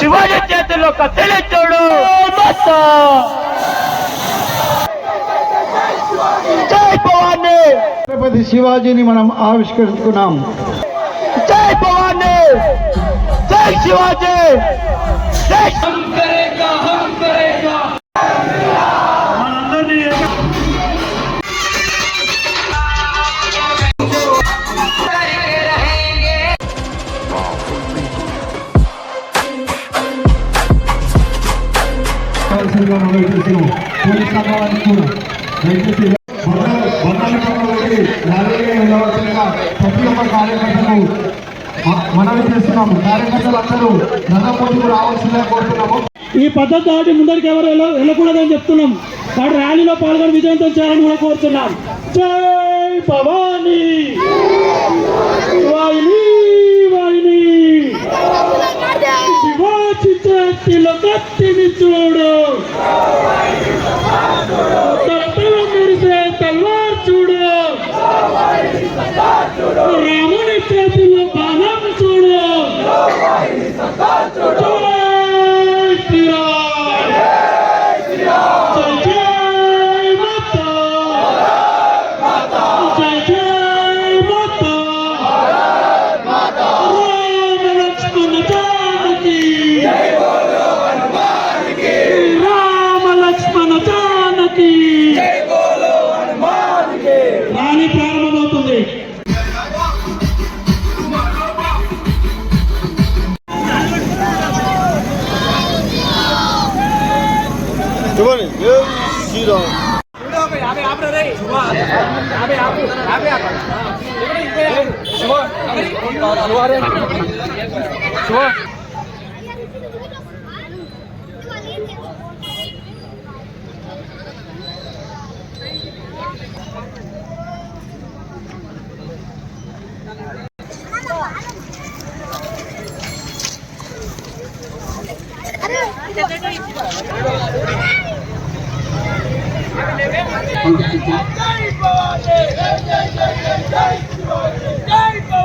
శివాజీ చేతుల్లో కత్తెలిచ్చాడు జై భవానీ. ఛత్రపతి శివాజీని మనం ఆవిష్కరించుకున్నాం. జై భవానీ. జై శివాజీ. జై కావాల్సిందిగా మనం చేస్తున్నాం పోలీస్ కూడా దయచేసి ర్యాలీగా వెళ్ళవలసిందిగా ప్రతి ఒక్క కార్యకర్తను మనవి చేస్తున్నాము. కార్యకర్తలు అందరూ రథపోటుకు రావాల్సిందిగా కోరుతున్నాము. ఈ పద్ధతి దాటి ముందరికి ఎవరు వెళ్ళకూడదని చెప్తున్నాం. వాడు ర్యాలీలో పాల్గొని విజయంతో చేయాలని కూడా కోరుతున్నాం. జై భవానీ! చేతిలో కత్తిని చూడు తలతల మురిసే తల్వార్ చూడు. రాముని చేతిలో బాణం చూడు.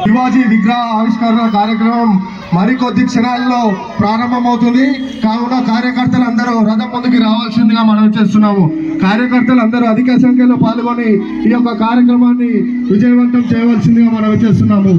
శివాజీ విగ్రహ ఆవిష్కరణ కార్యక్రమం మరికొద్ది క్షణాల్లో ప్రారంభమవుతుంది. కావున కార్యకర్తలు అందరూ రథం ముందుకు రావాల్సిందిగా మనం చేస్తున్నాము. కార్యకర్తలు అందరూ అధిక సంఖ్యలో పాల్గొని ఈ యొక్క కార్యక్రమాన్ని విజయవంతం చేయవలసిందిగా మనం చేస్తున్నాము.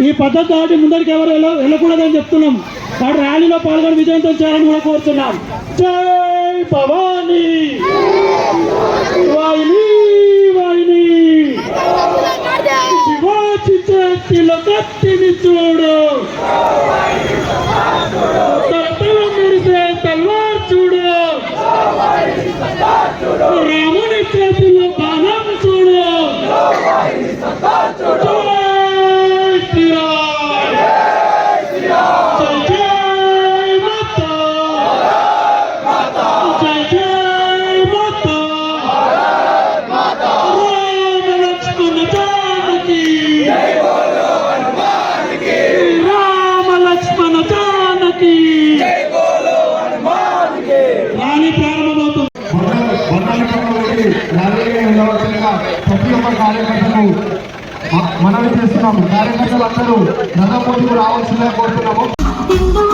ఈ పద్ధతి దాటి ముందరికి ఎవరు వెళ్ళకూడదని చెప్తున్నాం. వాడు ర్యాలీలో పాల్గొని విజయంతో చేయాలని కూడా కోరుతున్నాం. జై భవానీ వాయిని వాయిని శివాజీ చేతిలో కత్తిని చూడు తలతల మెరిసే తల్వార్ చూడు రాముని చేతిలో బాణం చూడు జై శ్రీరామ్ జై జై మాతా జై జై మాతా రామ లక్ష్మణ జానకి రామ లక్ష్మణ జానకి రాణి ప్రారంభమవుతుంది బంధాలు పక్కనబెట్టి ర్యాలీగా వెళ్ళవలసిందిగా ప్రతి ఒక్క కార్యకర్తను మ- మనవి చేస్తున్నాము. కార్యకర్తలు అందరూ రథపోటుకు రావాల్సిందే కోరుతున్నాము.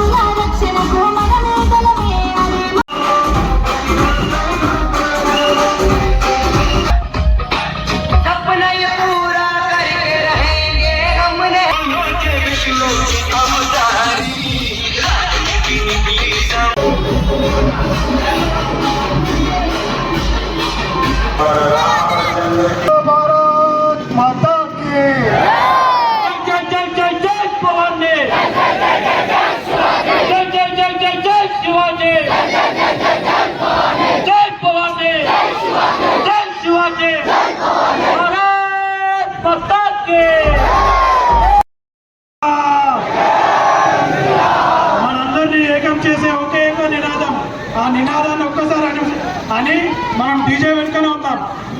చేసే ఒకే ఒక నినాదం ఆ నినాదాన్ని ఒక్కసారి అని అని మనం డీజే వెనుకనే ఒక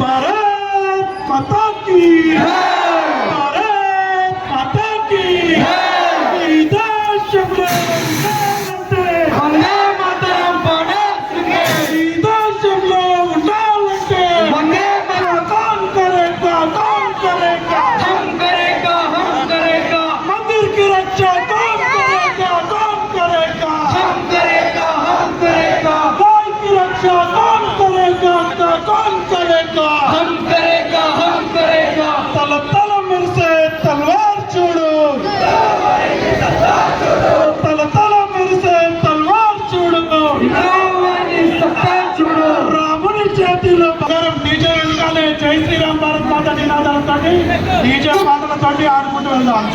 భారత్ మాతా కీ భారత్ మాతా కీ ఈ దేశంలో ఉండాలంటే రాముని చేతిలో బంగారం డీజే వెనకాలే. జై శ్రీరామ్ భారత్ మాత నినాదాలతో డీజే పాటలతో ఆడుకుంటూ వెళ్దాం.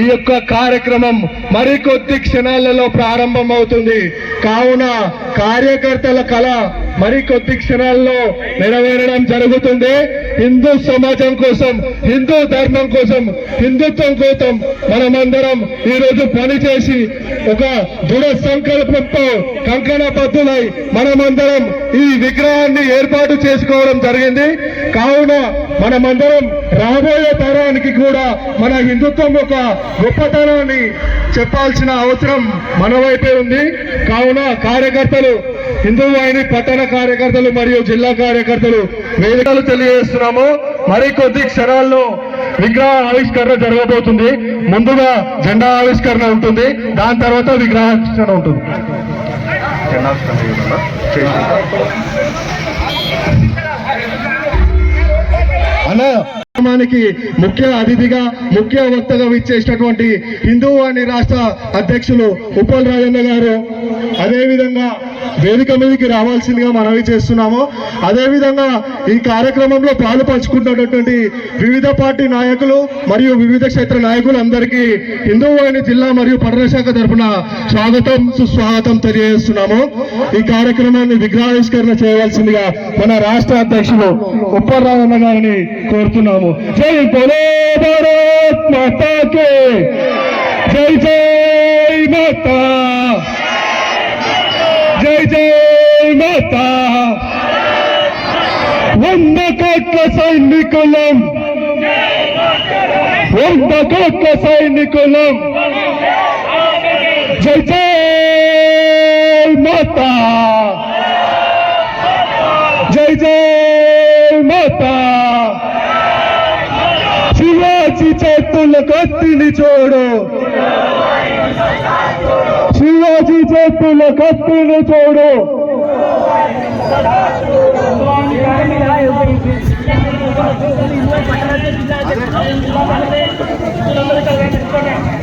ఈ యొక్క కార్యక్రమం మరికొద్ది క్షణాలలో ప్రారంభం అవుతుంది కావున కార్యకర్తల కళ మరికొద్ది క్షణాల్లో నెరవేరడం జరుగుతుంది. హిందూ సమాజం కోసం హిందూ ధర్మం కోసం హిందుత్వం కోసం మనమందరం ఈరోజు పనిచేసి ఒక దృఢ సంకల్పంతో కంకణబద్ధులై మనమందరం ఈ విగ్రహాన్ని ఏర్పాటు చేసుకోవడం జరిగింది. కావున మనమందరం రాబోయే తరానికి కూడా మన హిందుత్వం యొక్క గొప్పతనాన్ని చెప్పాల్సిన అవసరం మన వైపే ఉంది. కావున కార్యకర్తలు హిందూ వాహిని పట్టణ కార్యకర్తలు మరియు జిల్లా కార్యకర్తలు వేదికలు తెలియజేస్తున్నాము. మరికొద్ది క్షణాల్లో విగ్రహ ఆవిష్కరణ జరగబోతుంది. ముందుగా జెండా ఆవిష్కరణ ఉంటుంది. దాని తర్వాత విగ్రహావిష్కరణ ఉంటుంది. అన్నమానికి కార్యక్రమానికి ముఖ్య అతిథిగా ముఖ్య వక్తగా విచ్చేసినటువంటి హిందూ వాణి రాష్ట్ర అధ్యక్షులు ఉప్పల్ రాజన్న గారు. అదేవిధంగా వేదిక మీదకి రావాల్సిందిగా మనవి చేస్తున్నాము. అదేవిధంగా ఈ కార్యక్రమంలో పాలు పంచుకుంటున్నటువంటి వివిధ పార్టీ నాయకులు మరియు వివిధ క్షేత్ర నాయకులు అందరికీ హిందూ జిల్లా మరియు పట్టణ శాఖ తరఫున స్వాగతం సుస్వాగతం తెలియజేస్తున్నాము. ఈ కార్యక్రమాన్ని విగ్రహావిష్కరణ చేయవలసిందిగా మన రాష్ట్ర అధ్యక్షులు ఉప్పరామన్న గారిని కోరుతున్నాము. జై బోలో భారత్ మాతాకే! జై జై మాతా! జై వంద కోట్ల సైనికులం. వంద కోట్ల సైనికులం. జై జై మాతా. జై జై మాతా. శివాజీ చేతుల కత్తిని చూడు. శివాజీ చేతుల కత్తిని చూడు.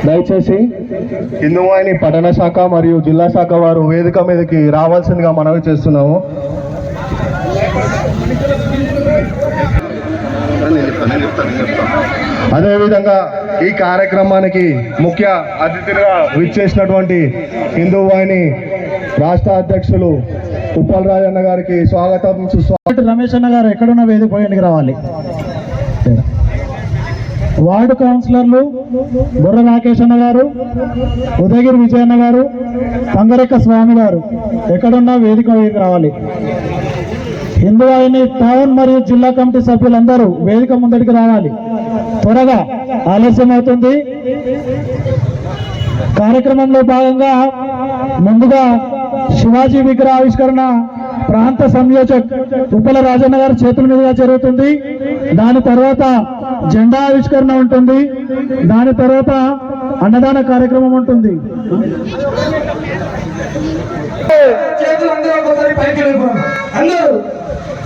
దయచేసి హిందువాయిని పట్టణ శాఖ మరియు జిల్లా శాఖ వారు వేదిక మీదకి రావాల్సిందిగా మనవి చేస్తున్నాము. అదేవిధంగా ఈ కార్యక్రమానికి ముఖ్య అతిథిగా విచ్చేసినటువంటి హిందూ వాహిని రాష్ట్ర అధ్యక్షులు ఉప్పల్ రాజన్న గారికి స్వాగతం సుస్వాగతం. రమేష్ అన్న గారు ఎక్కడున్న వేదిక పోయేందుకు రావాలి. వార్డు కౌన్సిలర్లు బుర్ర రాకేష్ అన్న గారు ఉదయగిరి విజయన్న గారు తంగరెక్క స్వామి గారు ఎక్కడున్నా వేదిక రావాలి. హిందూ టౌన్ మరియు జిల్లా కమిటీ సభ్యులందరూ వేదిక ముందటికి రావాలి. త్వరగా ఆలస్యం అవుతుంది కార్యక్రమంలో భాగంగా ముందుగా శివాజీ విగ్రహ ఆవిష్కరణ ప్రాంత సంయోజక్ ఉప్పల రాజన్న గారి చేతుల మీదుగా జరుగుతుంది. దాని తర్వాత జెండా ఆవిష్కరణ ఉంటుంది. దాని తర్వాత అన్నదాన కార్యక్రమం ఉంటుంది. అందరూ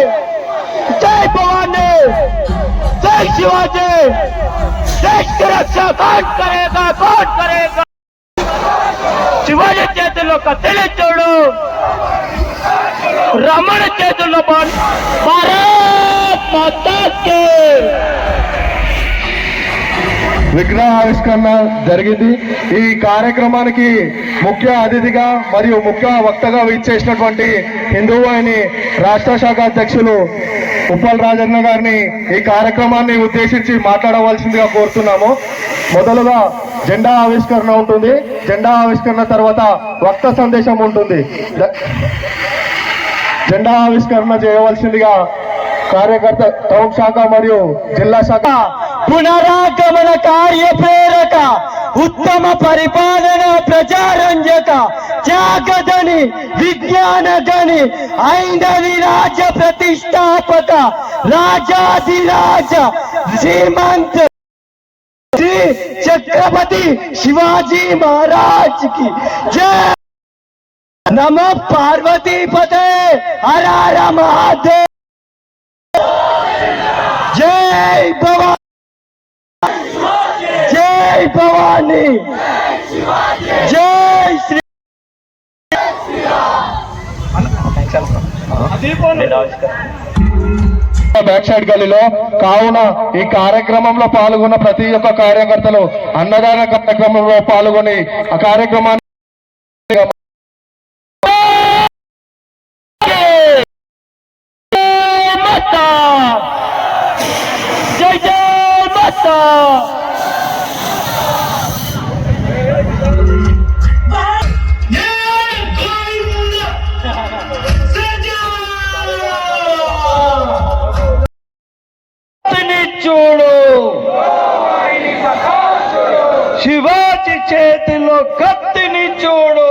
భవానీ జై భవానీ జై शिवाजी देश की रक्षा कौन करेगा कौन करेगा शिवाजी చేతుల్లో కత్తిని చూడు రమణ చేతుల్లో బాండ్ భారత్ మాతాకి విగ్రహ ఆవిష్కరణ జరిగింది. ఈ కార్యక్రమానికి ముఖ్య అతిథిగా మరియు ముఖ్య వక్తగా ఇచ్చేసినటువంటి హిందూ వాహిని రాష్ట్ర శాఖ అధ్యక్షులు ఉప్పల్ రాజన్న గారిని ఈ కార్యక్రమాన్ని ఉద్దేశించి మాట్లాడవలసిందిగా కోరుతున్నాము. మొదలుగా జెండా ఆవిష్కరణ ఉంటుంది. జెండా ఆవిష్కరణ తర్వాత వక్త సందేశం ఉంటుంది. జెండా ఆవిష్కరణ చేయవలసిందిగా కార్యకర్త టౌన్ శాఖ మరియు జిల్లా శాఖ पुनरागमन कार्य प्रेरक उत्तम परपालना प्रजारंजक त्यागदि विज्ञान गणि राज प्रतिष्ठापक राजाधिराज, श्रीमंत श्री छत्रपति शिवाजी महाराज की। जय। नम पार्वती पते, हर हर महादेव। जय भवा జై భవానీ. జై శ్రీ బ్యాక్ సైడ్ గల్లీలో కావున ఈ కార్యక్రమంలో పాల్గొన్న ప్రతి ఒక్క కార్యకర్తలు అన్నదాన కార్యక్రమంలో పాల్గొని ఆ కార్యక్రమాన్ని మాతా. మాతా కత్తిని చూడు శివాజీ చేతిలో కత్తిని చూడు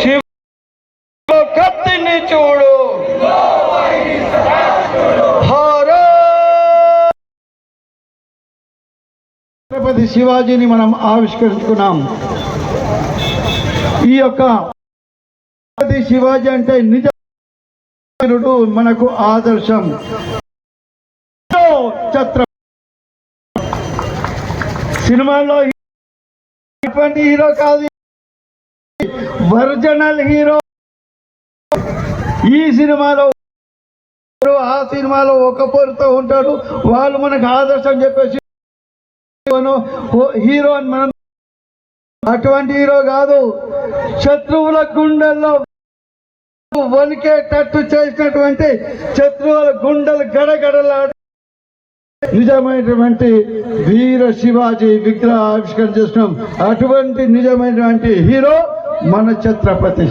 శివ కత్తిని చూడు భారత్ ఛత్రపతి శివాజీని మనం ఆవిష్కరించుకున్నాం. ఈ యొక్క శివాజీ అంటే నిజ మనకు ఆదర్శం. చత్ర సినిమాలో హీరో కాదు. Original hero. ఈ సినిమాలో ఆ సినిమాలో ఒక పోరుతో ఉంటాడు. వాళ్ళు మనకు ఆదర్శం చెప్పేసి హీరో అని మనం అటువంటి హీరో కాదు. శత్రువుల గుండెల్లో వణికేటట్టు చేసినటువంటి శత్రువుల గుండెలు గడగడలాడు. నిజమైనటువంటి వీర శివాజీ విగ్రహ ఆవిష్కరణ చేస్తున్నాం. అటువంటి నిజమైనటువంటి హీరో మన ఛత్రపతి.